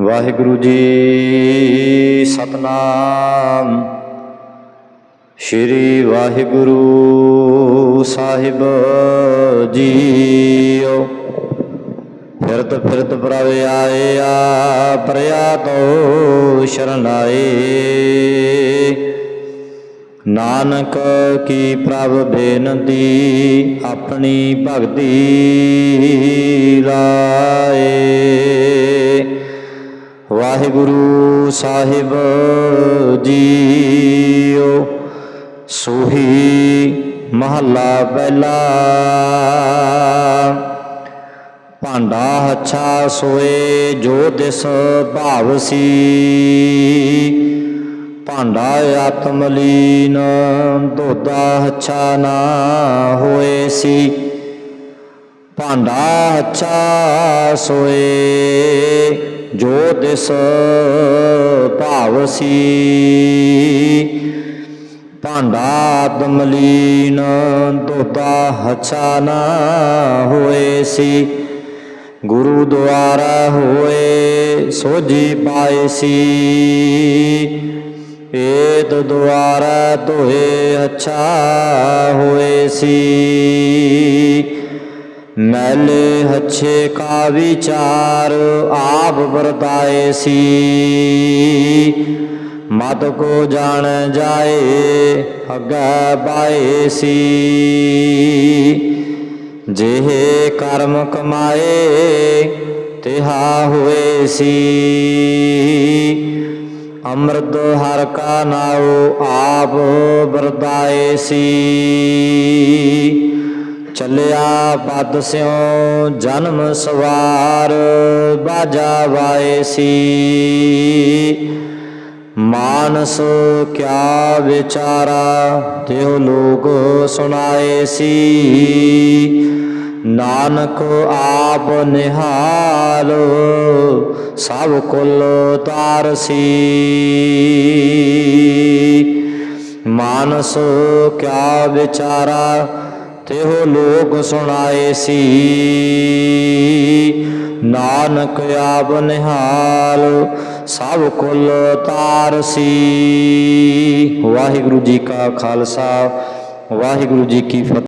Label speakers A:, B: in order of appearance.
A: ਵਾਹਿਗੁਰੂ ਜੀ ਸਤਨਾਮ। ਸ਼੍ਰੀ ਵਾਹਿਗੁਰੂ ਸਾਹਿਬ ਜੀਓ। ਫਿਰਤ ਫਿਰਤ ਪ੍ਰਵੇ ਆਇਆ ਪ੍ਰਿਆ ਪਰਿਆ ਤੋ ਸ਼ਰਨਾਏ ਨਾਨਕ ਕੀ ਪ੍ਰਭ ਬੇਨਤੀ, ਆਪਣੀ ਭਗਤੀ ਲਾਏ। ਵਾਹਿਗੁਰੂ ਸਾਹਿਬ ਜੀਓ, ਸੋਹੀ ਮਹੱਲਾ ਪਹਿਲਾ। ਭਾਂਡਾ ਹੱਛਾ ਸੋਏ ਜੋ ਦਿਸ ਭਾਵ ਸੀ। ਭਾਂਡਾ ਆਤਮਲੀਨ ਦੋਦਾ ਹੱਛਾ ਨਾ ਹੋਏ ਸੀ। ਭਾਂਡਾ ਹੱਛਾ ਸੋਏ ਜੋ ਦਿਸ ਭਾਵ ਸੀ। ਭਾਂਡਾ ਆਤਮ ਲੀਨ ਦੋਦਾ ਹੱਛਾ ਨਾ ਹੋਏ ਸੀ। ਗੁਰੂ ਦੁਆਰਾ ਹੋਏ ਸੋਜੀ ਪਾਏ ਸੀ। ਏਤ ਦੁਆਰਾ ਧੋਏ ਅੱਛਾ ਹੋਏ ਸੀ। ਮੈਲੇ ਹੱਛੇ ਕਾ ਵਿਚਾਰ ਆਪ ਵਰਤਾਏ ਸੀ ਮਤ ਕੋ ਜਾਣ ਜਾਏ ਅੱਗੇ ਪਾਏ ਸੀ ਜਿਹੇ ਕਰਮ ਕਮਾਏ ਤਿਹਾ ਹੋਏ ਸੀ ਅੰਮ੍ਰਿਤ ਹਰ ਕਾ ਨਾਉ ਆਪ ਵਰਦਾਏ ਸੀ ਚੱਲਿਆ ਪਦ ਸਿਉ ਜਨਮ ਸਵਾਰ ਬਾਜਾ ਵਾਏ ਸੀ। ਮਾਨਸ ਕਿਆ ਵਿਚਾਰਾ ਤਿਉ ਲੋਕ ਸੁਣਾਏ ਸੀ। ਨਾਨਕ ਆਪ ਨਿਹਾਲ, ਸਭ ਕੁਲ ਤਾਰਸੀ ਮਾਨਸ ਕਿਆ ਵਿਚਾਰਾ ਤਿਉ ਲੋਕ ਸੁਣਾਏ ਸੀ। ਨਾਨਕ ਆਪ ਨਿਹਾਲ, ਸਭ ਕੁਲ ਤਾਰਸੀ ਵਾਹਿਗੁਰੂ ਜੀ ਕਾ ਖਾਲਸਾ, ਵਾਹਿਗੁਰੂ ਜੀ ਕੀ ਫਤਿਹ।